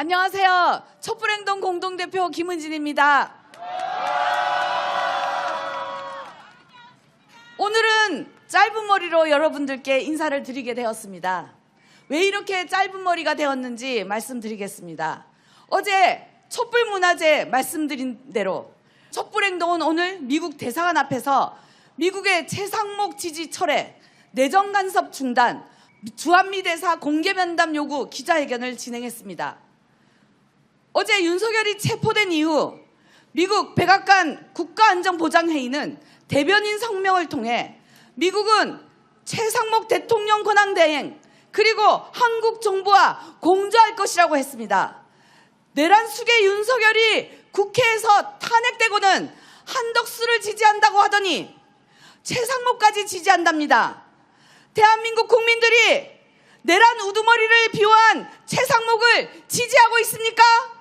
안녕하세요. 촛불행동 공동대표 김은진입니다. 오늘은 짧은 머리로 여러분들께 인사를 드리게 되었습니다. 왜 이렇게 짧은 머리가 되었는지 말씀드리겠습니다. 어제 촛불문화제 말씀드린 대로 촛불행동은 오늘 미국 대사관 앞에서 미국의 최상목 지지 철회, 내정 간섭 중단, 주한미 대사 공개 면담 요구 기자회견을 진행했습니다. 어제 윤석열이 체포된 이후 미국 백악관 국가안전보장회의는 대변인 성명을 통해 미국은 최상목 대통령 권한 대행 그리고 한국 정부와 공조할 것이라고 했습니다. 내란 숙의 윤석열이 국회에서 탄핵되고는 한덕수를 지지한다고 하더니 최상목까지 지지한답니다. 대한민국 국민들이 내란 우두머리를 비호한 최상목을 지지하고 있습니까?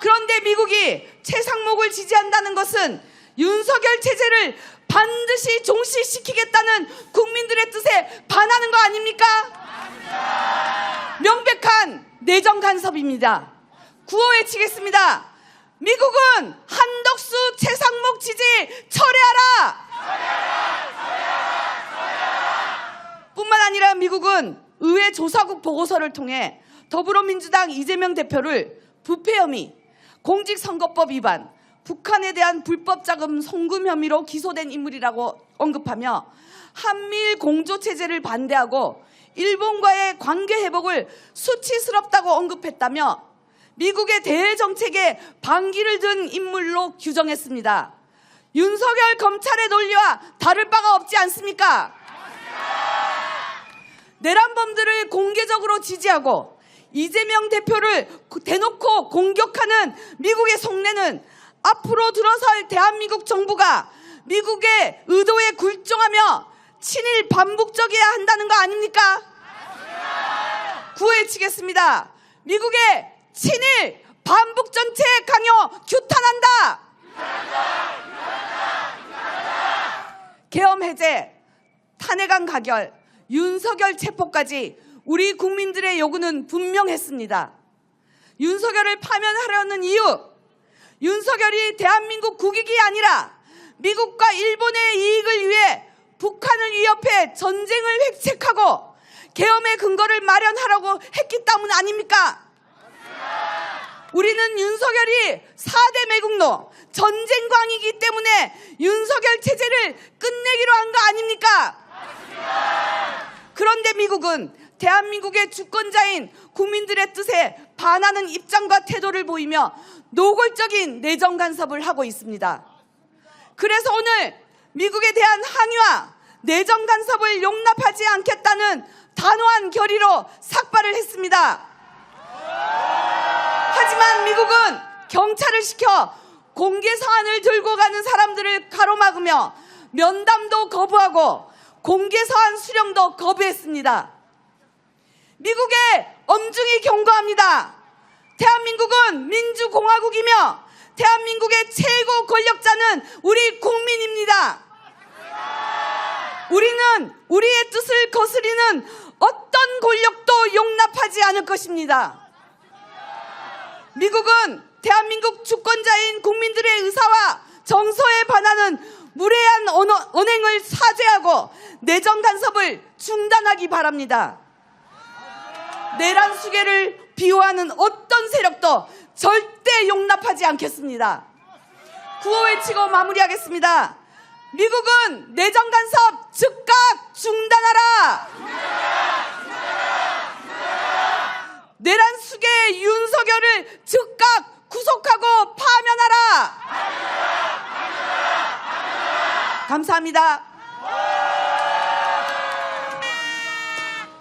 그런데 미국이 최상목을 지지한다는 것은 윤석열 체제를 반드시 종식시키겠다는 국민들의 뜻에 반하는 거 아닙니까? 명백한 내정 간섭입니다. 구호 외치겠습니다. 미국은 한덕수 최상목 지지 철회하라! 뿐만 아니라 미국은 의회 조사국 보고서를 통해 더불어민주당 이재명 대표를 부패 혐의, 공직선거법 위반, 북한에 대한 불법 자금 송금 혐의로 기소된 인물이라고 언급하며 한미일 공조 체제를 반대하고 일본과의 관계 회복을 수치스럽다고 언급했다며 미국의 대외 정책에 반기를 든 인물로 규정했습니다. 윤석열 검찰의 논리와 다를 바가 없지 않습니까? 내란범들을 공개적으로 지지하고 이재명 대표를 대놓고 공격하는 미국의 속내는 앞으로 들어설 대한민국 정부가 미국의 의도에 굴종하며 친일 반복적이어야 한다는 거 아닙니까? 구해치겠습니다. 미국의 친일 반복 전체 강요 규탄한다. 계엄 해제, 탄핵안 가결, 윤석열 체포까지 우리 국민들의 요구는 분명했습니다. 윤석열을 파면하려는 이유, 윤석열이 대한민국 국익이 아니라 미국과 일본의 이익을 위해 북한을 위협해 전쟁을 획책하고 계엄의 근거를 마련하라고 했기 때문 아닙니까? 우리는 윤석열이 4대 매국노 전쟁광이기 때문에 윤석열 체제를 끝내기로 한 거 아닙니까? 그런데 미국은 대한민국의 주권자인 국민들의 뜻에 반하는 입장과 태도를 보이며 노골적인 내정 간섭을 하고 있습니다. 그래서 오늘 미국에 대한 항의와 내정 간섭을 용납하지 않겠다는 단호한 결의로 삭발을 했습니다. 하지만 미국은 경찰을 시켜 공개 사안을 들고 가는 사람들을 가로막으며 면담도 거부하고 공개 사안 수령도 거부했습니다. 미국에 엄중히 경고합니다. 대한민국은 민주공화국이며 대한민국의 최고 권력자는 우리 국민입니다. 우리는 우리의 뜻을 거스리는 어떤 권력도 용납하지 않을 것입니다. 미국은 대한민국 주권자인 국민들의 의사와 정서에 반하는 무례한 언어- 언행을 사죄하고 내정 간섭을 중단하기 바랍니다. 내란 수계를 비호하는 어떤 세력도 절대 용납하지 않겠습니다. 구호 외치고 마무리하겠습니다. 미국은 내정 간섭 즉각 중단하라! 내란 수계 윤석열을 즉각 구속하고 파면하라! 감사합니다.